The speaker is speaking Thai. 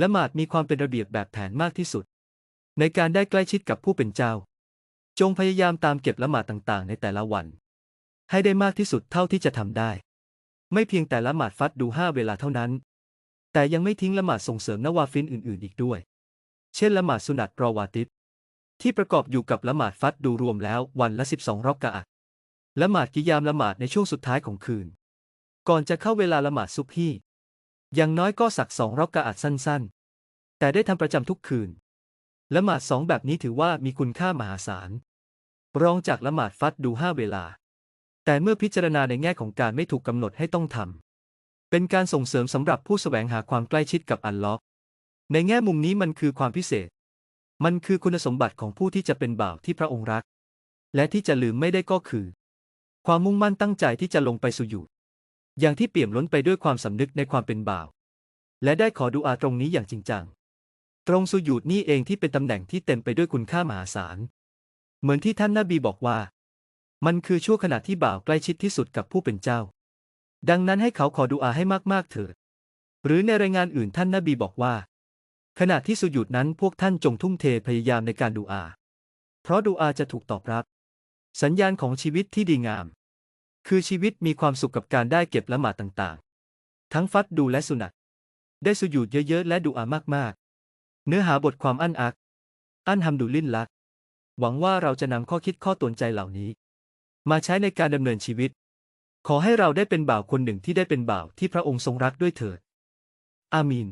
ละหมาดมีความเป็นระเบียบแบบแผนมากที่สุด ในการได้ใกล้ชิดกับผู้เป็นเจ้า จงพยายามตามเก็บละหมาดต่างๆ ในแต่ละวัน ให้ได้มากที่สุดเท่าที่จะทำได้ ไม่เพียงแต่ละหมาดฟัดดูห้าเวลาเท่านั้น แต่ยังไม่ทิ้งละหมาดส่งเสริมนวาฟินอื่นๆ อีกด้วย เช่นละหมาดสุนัตรอวาติดที่ประกอบอยู่กับละหมาดฟัดดูรวมแล้ววันละ 12 รอกกะอะห์ละหมาดกิยามละหมาดในช่วงสุดท้ายของคืน ก่อนจะเข้าเวลาละหมาดซุบฮี อย่างน้อยก็สักสองรอกกะอัดสั้นๆ แต่ได้ทำประจำทุกคืน ละหมาดสองแบบนี้ถือว่ามีคุณค่ามหาศาล รองจากละหมาดฟัดดูห้าเวลา แต่เมื่อพิจารณาในแง่ของการไม่ถูกกำหนดให้ต้องทำ เป็นการส่งเสริมสำหรับผู้แสวงหาความใกล้ชิดกับอันลลอฮ์ในแง่มุมนี้มันคือความพิเศษ มันคือคุณสมบัติของผู้ที่จะเป็นบ่าวที่พระองค์รัก และที่จะลืมไม่ได้ก็คือ ความมุ่งมั่นตั้งใจที่จะลงไปสุญูด อย่างที่เปี่ยมล้นไปด้วยความสำนึกในความเป็นบ่าว และได้ขอดูอาตรงนี้อย่างจริงจัง ตรงสุญูดนี่เองที่เป็นตำแหน่งที่เต็มไปด้วยคุณค่ามหาศาล เหมือนที่ท่านนบีบอกว่า มันคือช่วงขณะที่บ่าวใกล้ชิดที่สุดกับผู้เป็นเจ้า ดังนั้นให้เขาขอดูอาให้มากๆเถิด หรือในรายงานอื่นท่านนบีบอกว่า ขณะที่สุญูดนั้นพวกท่านจงทุ่มเทพยายามในการดูอา เพราะดูอาจะถูกตอบรับ สัญญาณของชีวิตที่ดีงาม คือชีวิตมีความสุขกับการได้เก็บละหมาดต่างๆ ทั้งฟัดดูและสุนัตได้สุญูดเยอะๆ และดูอามากๆ เนื้อหาบทความอันอัก อันฮัมดุลิลละหวังว่าเราจะนำข้อคิดข้อตวนใจเหล่านี้ มาใช้ในการดำเนินชีวิต ขอให้เราได้เป็นบ่าวคนหนึ่งที่ได้เป็นบ่าวที่พระองค์ทรงรักด้วยเถิด อามีน